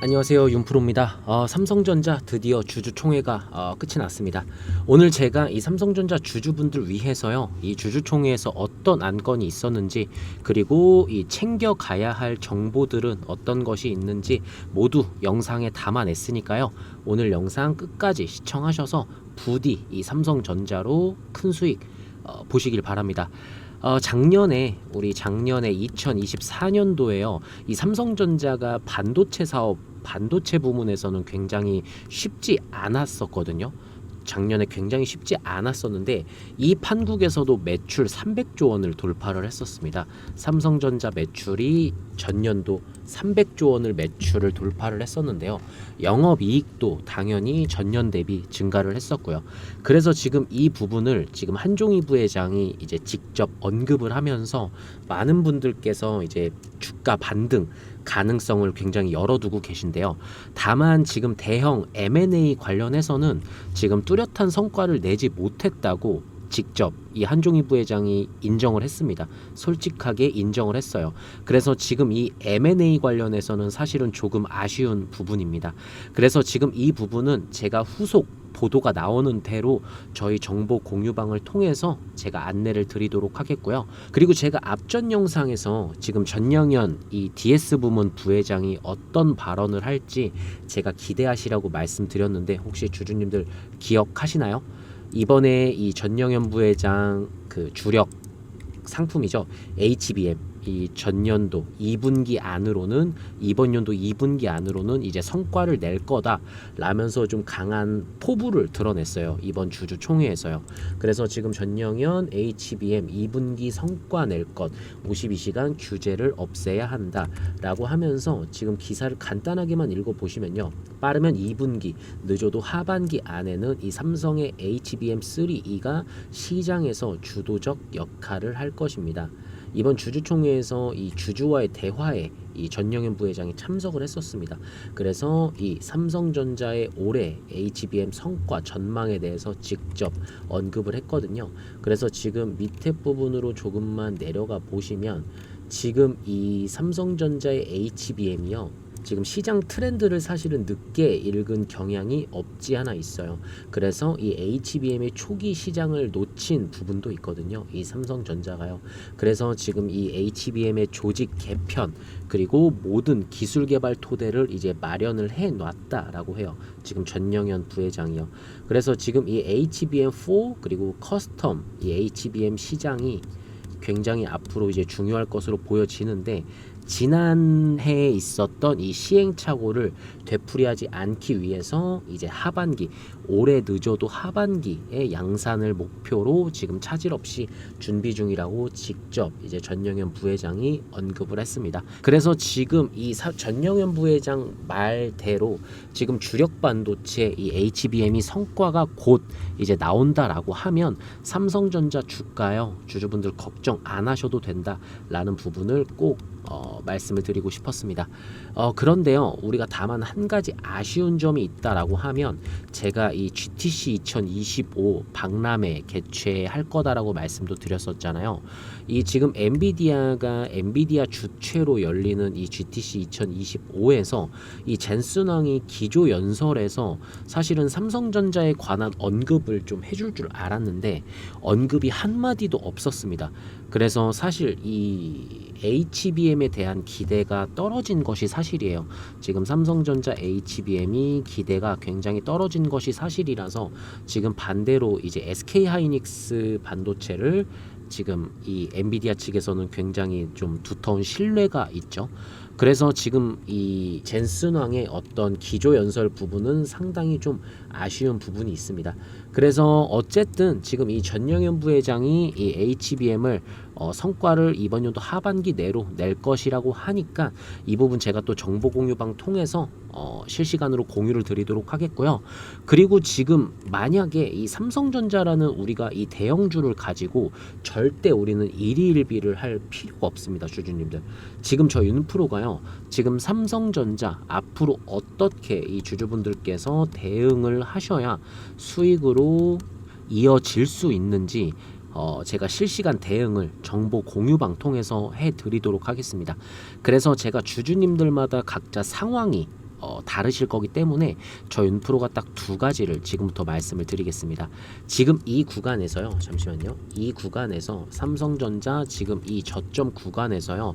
안녕하세요 윤프로입니다. 어, 삼성전자 드디어 주주총회가 어, 끝이 났습니다. 오늘 제가 이 삼성전자 주주분들 위해서요 이 주주총회에서 어떤 안건이 있었는지 그리고 이 챙겨 가야 할 정보들은 어떤 것이 있는지 모두 영상에 담아냈으니까요 오늘 영상 끝까지 시청하셔서 부디 이 삼성전자로 큰 수익 어, 보시길 바랍니다. 어, 작년에 우리 작년에 2024년도에요. 이 삼성전자가 반도체 사업 반도체 부문에서는 굉장히 쉽지 않았었거든요. 작년에 굉장히 쉽지 않았었는데 이 판국에서도 매출 300조 원을 돌파를 했었습니다. 삼성전자 매출이 전년도 300조 원을 매출을 돌파를 했었는데요. 영업 이익도 당연히 전년 대비 증가를 했었고요. 그래서 지금 이 부분을 지금 한종희 부회장이 이제 직접 언급을 하면서 많은 분들께서 이제 주가 반등 가능성을 굉장히 열어두고 계신데요. 다만 지금 대형 M&A 관련해서는 지금 뚜렷한 성과를 내지 못했다고 직접 이 한종희 부회장이 인정을 했습니다. 솔직하게 인정을 했어요. 그래서 지금 이 M&A 관련해서는 사실은 조금 아쉬운 부분입니다. 그래서 지금 이 부분은 제가 후속 보도가 나오는 대로 저희 정보 공유방을 통해서 제가 안내를 드리도록 하겠고요. 그리고 제가 앞전 영상에서 지금 전영현 이 DS 부문 부회장이 어떤 발언을 할지 제가 기대하시라고 말씀드렸는데 혹시 주주님들 기억하시나요? 이번에 이 전영현 부회장 그 주력 상품이죠. HBM 이 전년도 2분기 안으로는 이번 연도 2분기 안으로는 이제 성과를 낼 거다 라면서 좀 강한 포부를 드러냈어요. 이번 주주 총회에서요. 그래서 지금 전영현 HBM 2분기 성과 낼 것 52시간 규제를 없애야 한다 라고 하면서 지금 기사를 간단하게만 읽어 보시면요. 빠르면 2분기, 늦어도 하반기 안에는 이 삼성의 HBM3E가 시장에서 주도적 역할을 할 것입니다. 이번 주주총회에서 이 주주와의 대화에 이 전영현 부회장이 참석을 했었습니다. 그래서 이 삼성전자의 올해 HBM 성과 전망에 대해서 직접 언급을 했거든요. 그래서 지금 밑에 부분으로 조금만 내려가 보시면 지금 이 삼성전자의 HBM이요. 지금 시장 트렌드를 사실은 늦게 읽은 경향이 없지 않아 있어요. 그래서 이 HBM의 초기 시장을 놓친 부분도 있거든요. 이 삼성전자가요. 그래서 지금 이 HBM의 조직 개편 그리고 모든 기술 개발 토대를 이제 마련을 해 놨다라고 해요. 지금 전영현 부회장이요. 그래서 지금 이 HBM4 그리고 커스텀 이 HBM 시장이 굉장히 앞으로 이제 중요할 것으로 보여지는데 지난해에 있었던 이 시행착오를 되풀이하지 않기 위해서 이제 하반기 올해 늦어도 하반기에 양산을 목표로 지금 차질 없이 준비 중이라고 직접 이제 전영현 부회장이 언급을 했습니다. 그래서 지금 이 사, 전영현 부회장 말대로 지금 주력 반도체 이 HBM이 성과가 곧 이제 나온다라고 하면 삼성전자 주가요 주주분들 걱정 안 하셔도 된다라는 부분을 꼭 어, 말씀을 드리고 싶었습니다. 어, 그런데요, 우리가 다만 한 가지 아쉬운 점이 있다라고 하면 제가 이 GTC 2025 박람회 개최할 거다라고 말씀도 드렸었잖아요. 이 지금 엔비디아가 엔비디아 주최로 열리는 이 GTC 2025에서 이 젠슨왕이 기조 연설에서 사실은 삼성전자에 관한 언급을 좀 해줄 줄 알았는데 언급이 한 마디도 없었습니다. 그래서 사실 이 HBM에 대한 기대가 떨어진 것이 사실이에요. 지금 삼성전자 HBM이 기대가 굉장히 떨어진 것이 사실이라서 지금 반대로 이제 SK 하이닉스 반도체를 지금 이 엔비디아 측에서는 굉장히 좀 두터운 신뢰가 있죠. 그래서 지금 이 젠슨왕의 어떤 기조 연설 부분은 상당히 좀 아쉬운 부분이 있습니다. 그래서 어쨌든 지금 이 전영현 부회장이 이 HBM을 어, 성과를 이번 연도 하반기 내로 낼 것이라고 하니까 이 부분 제가 또 정보 공유방 통해서 어, 실시간으로 공유를 드리도록 하겠고요. 그리고 지금 만약에 이 삼성전자라는 우리가 이 대형주를 가지고 절대 우리는 일희일비를 할 필요가 없습니다, 주주님들. 지금 저 윤프로가요. 지금 삼성전자 앞으로 어떻게 이 주주분들께서 대응을 하셔야 수익으로 이어질 수 있는지 어, 제가 실시간 대응을 정보 공유방 통해서 해 드리도록 하겠습니다. 그래서 제가 주주님들마다 각자 상황이 어, 다르실 거기 때문에 저 윤프로가 딱 두 가지를 지금부터 말씀을 드리겠습니다. 지금 이 구간에서요. 잠시만요. 이 구간에서 삼성전자 지금 이 저점 구간에서요.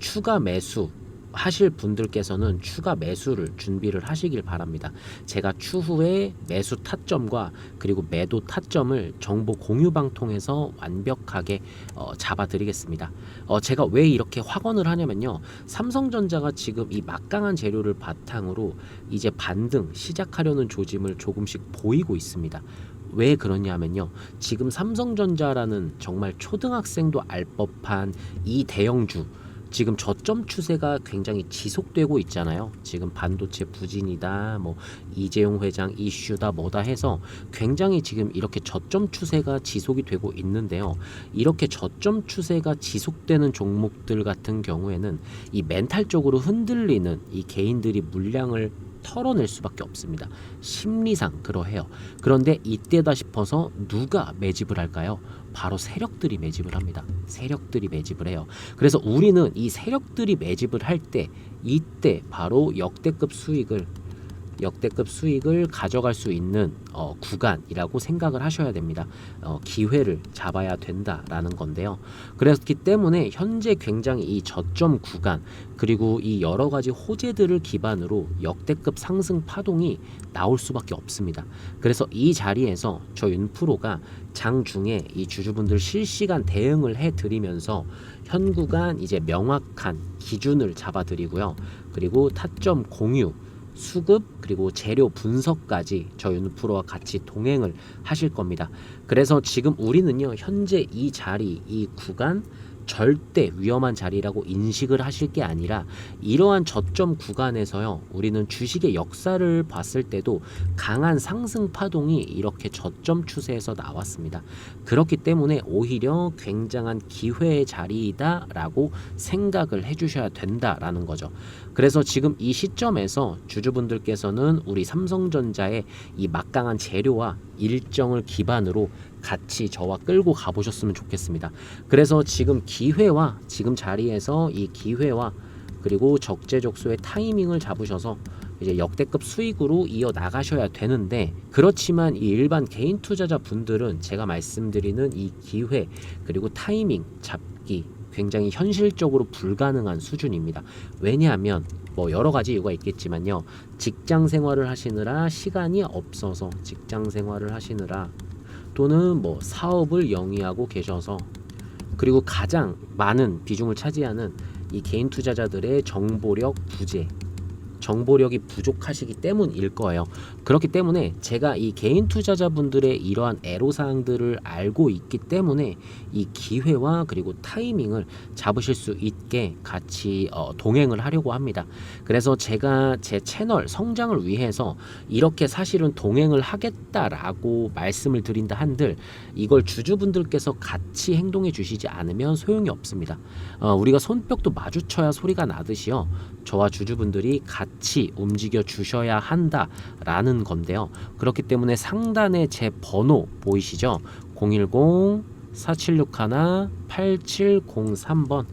추가 매수 하실 분들께서는 추가 매수를 준비를 하시길 바랍니다. 제가 추후에 매수 타점과 그리고 매도 타점을 정보 공유방 통해서 완벽하게 어, 잡아드리겠습니다. 어, 제가 왜 이렇게 확언을 하냐면요. 삼성전자가 지금 이 막강한 재료를 바탕으로 이제 반등 시작하려는 조짐을 조금씩 보이고 있습니다. 왜 그러냐면요. 지금 삼성전자라는 정말 초등학생도 알 법한 이 대형주 지금 저점 추세가 굉장히 지속되고 있잖아요. 지금 반도체 부진이다, 뭐 이재용 회장 이슈다, 뭐다 해서 굉장히 지금 이렇게 저점 추세가 지속이 되고 있는데요. 이렇게 저점 추세가 지속되는 종목들 같은 경우에는 이 멘탈적으로 흔들리는 이 개인들이 물량을 털어낼 수밖에 없습니다. 심리상 그러해요. 그런데 이때다 싶어서 누가 매집을 할까요? 바로 세력들이 매집을 합니다. 세력들이 매집을 해요. 그래서 우리는 이 세력들이 매집을 할 때 이때 바로 역대급 수익을 역대급 수익을 가져갈 수 있는 어, 구간이라고 생각을 하셔야 됩니다. 어, 기회를 잡아야 된다라는 건데요. 그렇기 때문에 현재 굉장히 이 저점 구간 그리고 이 여러 가지 호재들을 기반으로 역대급 상승 파동이 나올 수밖에 없습니다. 그래서 이 자리에서 저 윤프로가 장중에 이 주주분들 실시간 대응을 해드리면서 현 구간 이제 명확한 기준을 잡아드리고요. 그리고 타점 공유 수급 그리고 재료 분석까지 저 윤프로와 같이 동행을 하실 겁니다. 그래서 지금 우리는요 현재 이 자리 이 구간 절대 위험한 자리라고 인식을 하실 게 아니라 이러한 저점 구간에서요 우리는 주식의 역사를 봤을 때도 강한 상승 파동이 이렇게 저점 추세에서 나왔습니다. 그렇기 때문에 오히려 굉장한 기회의 자리이다 라고 생각을 해주셔야 된다라는 거죠. 그래서 지금 이 시점에서 주주분들께서는 우리 삼성전자의 이 막강한 재료와 일정을 기반으로 같이 저와 끌고 가보셨으면 좋겠습니다. 그래서 지금 기회와 지금 자리에서 이 기회와 그리고 적재적소의 타이밍을 잡으셔서 이제 역대급 수익으로 이어 나가셔야 되는데 그렇지만 이 일반 개인 투자자 분들은 제가 말씀드리는 이 기회 그리고 타이밍 잡기 굉장히 현실적으로 불가능한 수준입니다. 왜냐하면 뭐 여러 가지 이유가 있겠지만요. 직장 생활을 하시느라 시간이 없어서 직장 생활을 하시느라 또는 뭐 사업을 영위하고 계셔서 그리고 가장 많은 비중을 차지하는 이 개인 투자자들의 정보력 부재 정보력이 부족하시기 때문일 거예요. 그렇기 때문에 제가 이 개인 투자자분들의 이러한 애로사항들을 알고 있기 때문에 이 기회와 그리고 타이밍을 잡으실 수 있게 같이 어, 동행을 하려고 합니다. 그래서 제가 제 채널 성장을 위해서 이렇게 사실은 동행을 하겠다라고 말씀을 드린다 한들 이걸 주주분들께서 같이 행동해 주시지 않으면 소용이 없습니다. 어, 우리가 손뼉도 마주쳐야 소리가 나듯이요. 저와 주주분들이 같이 움직여 주셔야 한다라는 건데요. 그렇기 때문에 상단에 제 번호 보이시죠? 010 4761 8703번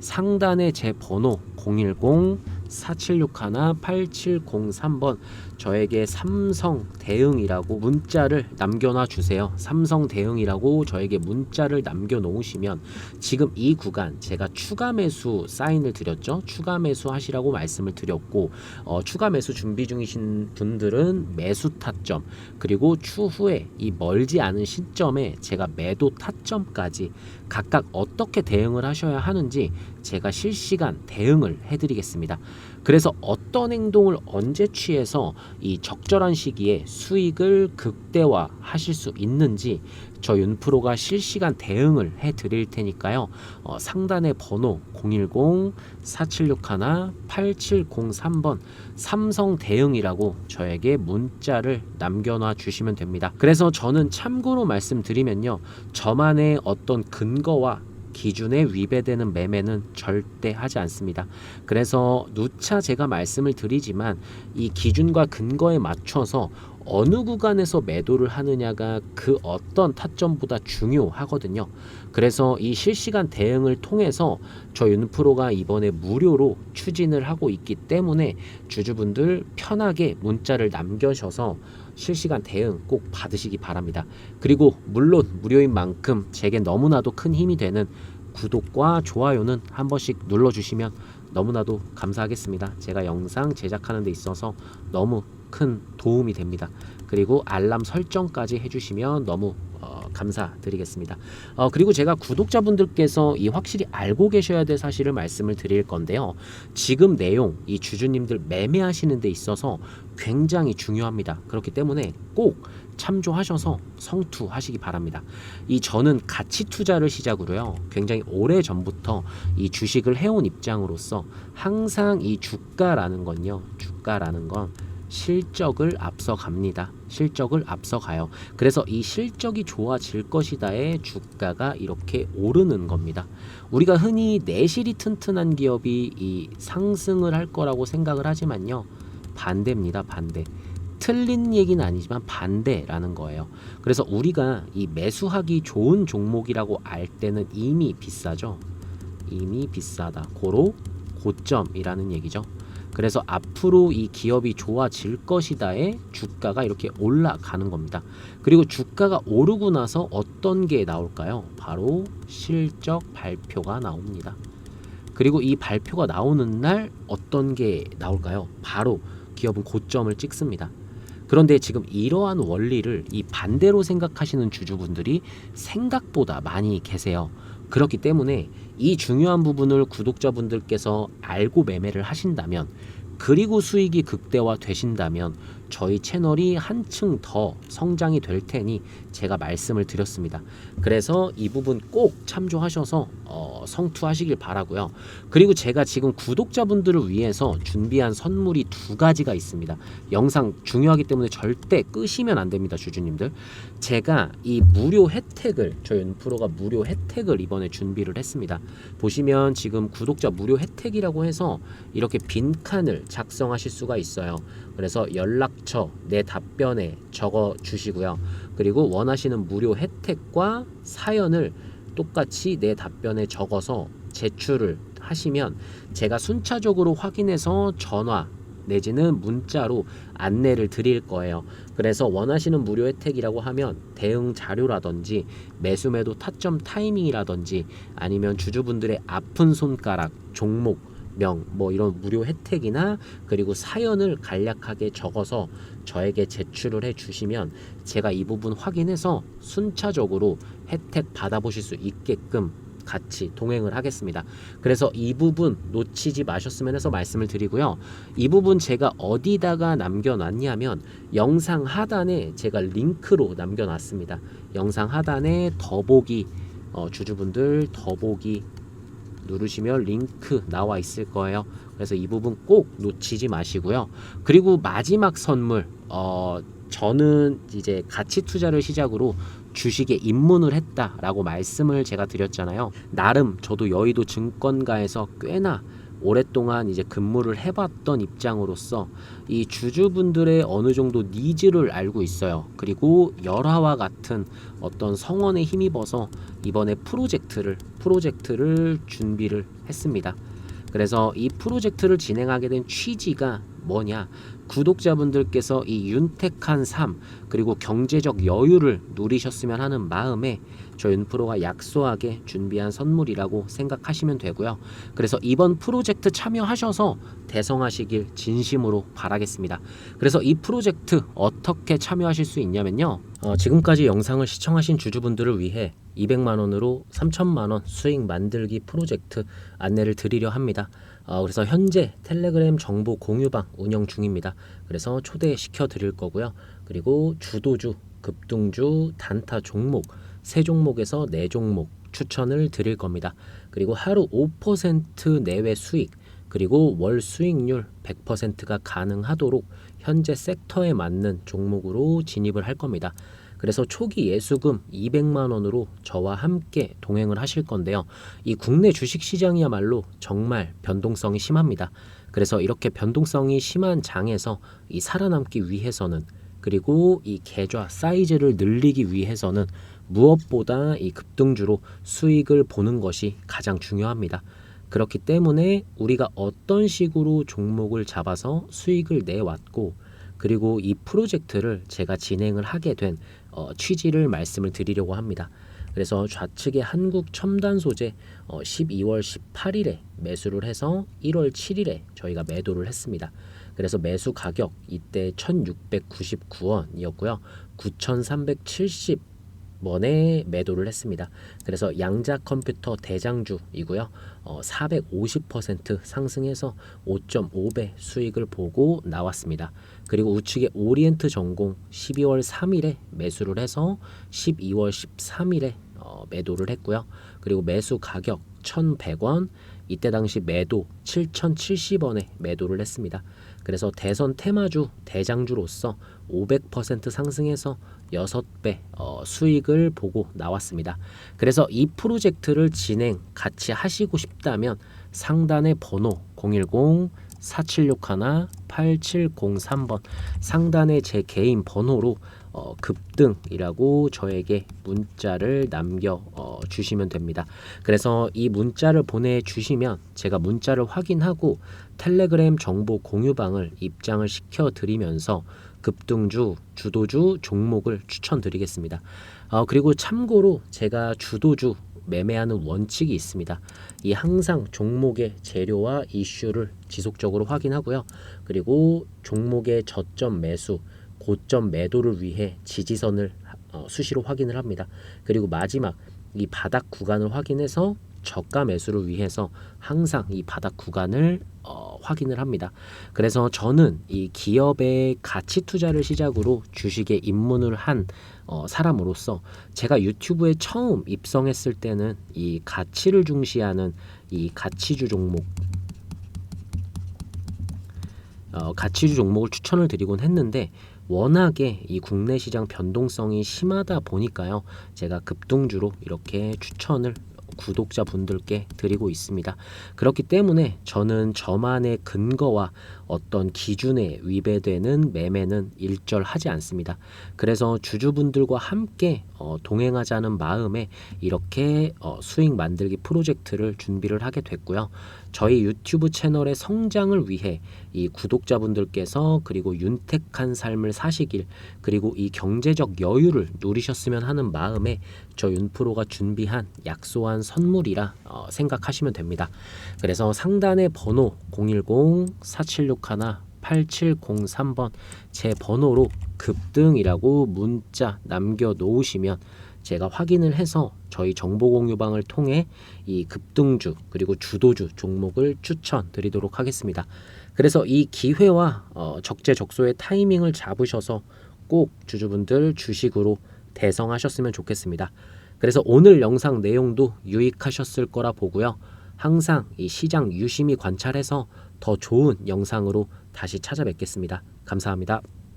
상단에 제 번호 010 4761 8703번 저에게 삼성 대응이라고 문자를 남겨놔 주세요. 삼성 대응이라고 저에게 문자를 남겨 놓으시면 지금 이 구간 제가 추가 매수 사인을 드렸죠. 추가 매수 하시라고 말씀을 드렸고 어, 추가 매수 준비 중이신 분들은 매수 타점 그리고 추후에 이 멀지 않은 시점에 제가 매도 타점까지 각각 어떻게 대응을 하셔야 하는지 제가 실시간 대응을 해드리겠습니다. 그래서 어떤 행동을 언제 취해서 이 적절한 시기에 수익을 극대화 하실 수 있는지 저 윤프로가 실시간 대응을 해 드릴 테니까요. 어, 상단의 번호 010-4761-8703번 삼성 대응이라고 저에게 문자를 남겨놔 주시면 됩니다. 그래서 저는 참고로 말씀드리면요. 저만의 어떤 근거와 기준에 위배되는 매매는 절대 하지 않습니다. 그래서 누차 제가 말씀을 드리지만 이 기준과 근거에 맞춰서 어느 구간에서 매도를 하느냐가 그 어떤 타점보다 중요하거든요. 그래서 이 실시간 대응을 통해서 저 윤프로가 이번에 무료로 추진을 하고 있기 때문에 주주분들 편하게 문자를 남겨셔서 실시간 대응 꼭 받으시기 바랍니다. 그리고 물론 무료인 만큼 제게 너무나도 큰 힘이 되는 구독과 좋아요는 한 번씩 눌러주시면 너무나도 감사하겠습니다. 제가 영상 제작하는 데 있어서 너무 큰 도움이 됩니다. 그리고 알람 설정까지 해주시면 너무 어, 감사드리겠습니다. 어, 그리고 제가 구독자분들께서 이 확실히 알고 계셔야 될 사실을 말씀을 드릴 건데요. 지금 내용 이 주주님들 매매하시는 데 있어서 굉장히 중요합니다. 그렇기 때문에 꼭 참조하셔서 성투하시기 바랍니다. 이 저는 가치 투자를 시작으로요. 굉장히 오래 전부터 이 주식을 해온 입장으로서 항상 이 주가라는 건요. 주가라는 건 실적을 앞서갑니다. 실적을 앞서가요. 그래서 이 실적이 좋아질 것이다의 주가가 이렇게 오르는 겁니다. 우리가 흔히 내실이 튼튼한 기업이 이 상승을 할 거라고 생각을 하지만요. 반대입니다. 반대. 틀린 얘기는 아니지만 반대라는 거예요. 그래서 우리가 이 매수하기 좋은 종목이라고 알 때는 이미 비싸죠. 이미 비싸다. 고로 고점이라는 얘기죠. 그래서 앞으로 이 기업이 좋아질 것이다의 주가가 이렇게 올라가는 겁니다. 그리고 주가가 오르고 나서 어떤 게 나올까요? 바로 실적 발표가 나옵니다. 그리고 이 발표가 나오는 날 어떤 게 나올까요? 바로 기업은 고점을 찍습니다. 그런데 지금 이러한 원리를 이 반대로 생각하시는 주주분들이 생각보다 많이 계세요. 그렇기 때문에 이 중요한 부분을 구독자분들께서 알고 매매를 하신다면 그리고 수익이 극대화 되신다면 저희 채널이 한층 더 성장이 될 테니 제가 말씀을 드렸습니다. 그래서 이 부분 꼭 참조하셔서 어, 성투하시길 바라고요. 그리고 제가 지금 구독자분들을 위해서 준비한 선물이 두 가지가 있습니다. 영상 중요하기 때문에 절대 끄시면 안 됩니다, 주주님들. 제가 이 무료 혜택을 저희 윤프로가 무료 혜택을 이번에 준비를 했습니다. 보시면 지금 구독자 무료 혜택이라고 해서 이렇게 빈칸을 작성하실 수가 있어요. 그래서 연락처 내 답변에 적어 주시고요. 그리고 원하시는 무료 혜택과 사연을 똑같이 내 답변에 적어서 제출을 하시면 제가 순차적으로 확인해서 전화 내지는 문자로 안내를 드릴 거예요. 그래서 원하시는 무료 혜택이라고 하면 대응 자료라든지 매수매도 타점 타이밍이라든지 아니면 주주분들의 아픈 손가락 종목 명, 뭐 이런 무료 혜택이나 그리고 사연을 간략하게 적어서 저에게 제출을 해 주시면 제가 이 부분 확인해서 순차적으로 혜택 받아보실 수 있게끔 같이 동행을 하겠습니다. 그래서 이 부분 놓치지 마셨으면 해서 말씀을 드리고요. 이 부분 제가 어디다가 남겨놨냐면 영상 하단에 제가 링크로 남겨놨습니다. 영상 하단에 더보기 어, 주주분들 더보기 누르시면 링크 나와 있을 거예요. 그래서 이 부분 꼭 놓치지 마시고요. 그리고 마지막 선물, 어, 저는 이제 가치 투자를 시작으로 주식에 입문을 했다라고 말씀을 제가 드렸잖아요. 나름 저도 여의도 증권가에서 꽤나 오랫동안 이제 근무를 해봤던 입장으로서 이 주주분들의 어느 정도 니즈를 알고 있어요. 그리고 열화와 같은 어떤 성원에 힘입어서 이번에 프로젝트를 프로젝트를 준비를 했습니다. 그래서 이 프로젝트를 진행하게 된 취지가 뭐냐? 구독자분들께서 이 윤택한 삶 그리고 경제적 여유를 누리셨으면 하는 마음에 저 윤프로가 약소하게 준비한 선물이라고 생각하시면 되고요. 그래서 이번 프로젝트 참여하셔서 대성하시길 진심으로 바라겠습니다. 그래서 이 프로젝트 어떻게 참여하실 수 있냐면요. 어, 지금까지 영상을 시청하신 주주분들을 위해 200만 원으로 3천만 원 수익 만들기 프로젝트 안내를 드리려 합니다. 어, 그래서 현재 텔레그램 정보 공유방 운영 중입니다. 그래서 초대시켜 드릴 거고요. 그리고 주도주, 급등주, 단타 종목 세 종목에서 네 종목 추천을 드릴 겁니다. 그리고 하루 5% 내외 수익 그리고 월 수익률 100%가 가능하도록 현재 섹터에 맞는 종목으로 진입을 할 겁니다. 그래서 초기 예수금 200만 원으로 저와 함께 동행을 하실 건데요. 이 국내 주식 시장이야말로 정말 변동성이 심합니다. 그래서 이렇게 변동성이 심한 장에서 이 살아남기 위해서는 그리고 이 계좌 사이즈를 늘리기 위해서는 무엇보다 이 급등주로 수익을 보는 것이 가장 중요합니다. 그렇기 때문에 우리가 어떤 식으로 종목을 잡아서 수익을 내왔고 그리고 이 프로젝트를 제가 진행을 하게 된 어, 취지를 말씀을 드리려고 합니다. 그래서 좌측에 한국 첨단 소재 어, 12월 18일에 매수를 해서 1월 7일에 저희가 매도를 했습니다. 그래서 매수 가격 이때 1,699원이었고요. 9,370 원에 매도를 했습니다. 그래서 양자 컴퓨터 대장주이고요. 어, 450% 상승해서 5.5배 수익을 보고 나왔습니다. 그리고 우측에 오리엔트 전공 12월 3일에 매수를 해서 12월 13일에 어, 매도를 했고요. 그리고 매수 가격 1,100원, 이때 당시 매도 7,070원에 매도를 했습니다. 그래서 대선 테마주 대장주로서 500% 상승해서 6배 어, 수익을 보고 나왔습니다. 그래서 이 프로젝트를 진행 같이 하시고 싶다면 상단의 번호 010 4761 8703번 상단에 제 개인 번호로 어, 급등이라고 저에게 문자를 남겨 어, 주시면 됩니다. 그래서 이 문자를 보내주시면 제가 문자를 확인하고 텔레그램 정보 공유방을 입장을 시켜 드리면서 급등주, 주도주 종목을 추천드리겠습니다. 어, 그리고 참고로 제가 주도주 매매하는 원칙이 있습니다. 이 항상 종목의 재료와 이슈를 지속적으로 확인하고요. 그리고 종목의 저점 매수, 고점 매도를 위해 지지선을 어, 수시로 확인을 합니다. 그리고 마지막 이 바닥 구간을 확인해서 저가 매수를 위해서 항상 이 바닥 구간을 어, 확인을 합니다. 그래서 저는 이 기업의 가치 투자를 시작으로 주식에 입문을 한 어, 사람으로서 제가 유튜브에 처음 입성했을 때는 이 가치를 중시하는 이 가치주 종목 어, 가치주 종목을 추천을 드리곤 했는데 워낙에 이 국내 시장 변동성이 심하다 보니까요. 제가 급등주로 이렇게 추천을 구독자분들께 드리고 있습니다. 그렇기 때문에 저는 저만의 근거와 어떤 기준에 위배되는 매매는 일절하지 않습니다. 그래서 주주분들과 함께 어, 동행하자는 마음에 이렇게 어, 수익 만들기 프로젝트를 준비를 하게 됐고요. 저희 유튜브 채널의 성장을 위해 이 구독자분들께서 그리고 윤택한 삶을 사시길 그리고 이 경제적 여유를 누리셨으면 하는 마음에 저 윤프로가 준비한 약소한 선물이라 어, 생각하시면 됩니다. 그래서 상단의 번호 010-4761 8703번 제 번호로 급등이라고 문자 남겨 놓으시면 제가 확인을 해서 저희 정보 공유방을 통해 이 급등주 그리고 주도주 종목을 추천드리도록 하겠습니다. 그래서 이 기회와 어, 적재적소의 타이밍을 잡으셔서 꼭 주주분들 주식으로 대성하셨으면 좋겠습니다. 그래서 오늘 영상 내용도 유익하셨을 거라 보고요. 항상 이 시장 유심히 관찰해서 더 좋은 영상으로 다시 찾아뵙겠습니다. 감사합니다.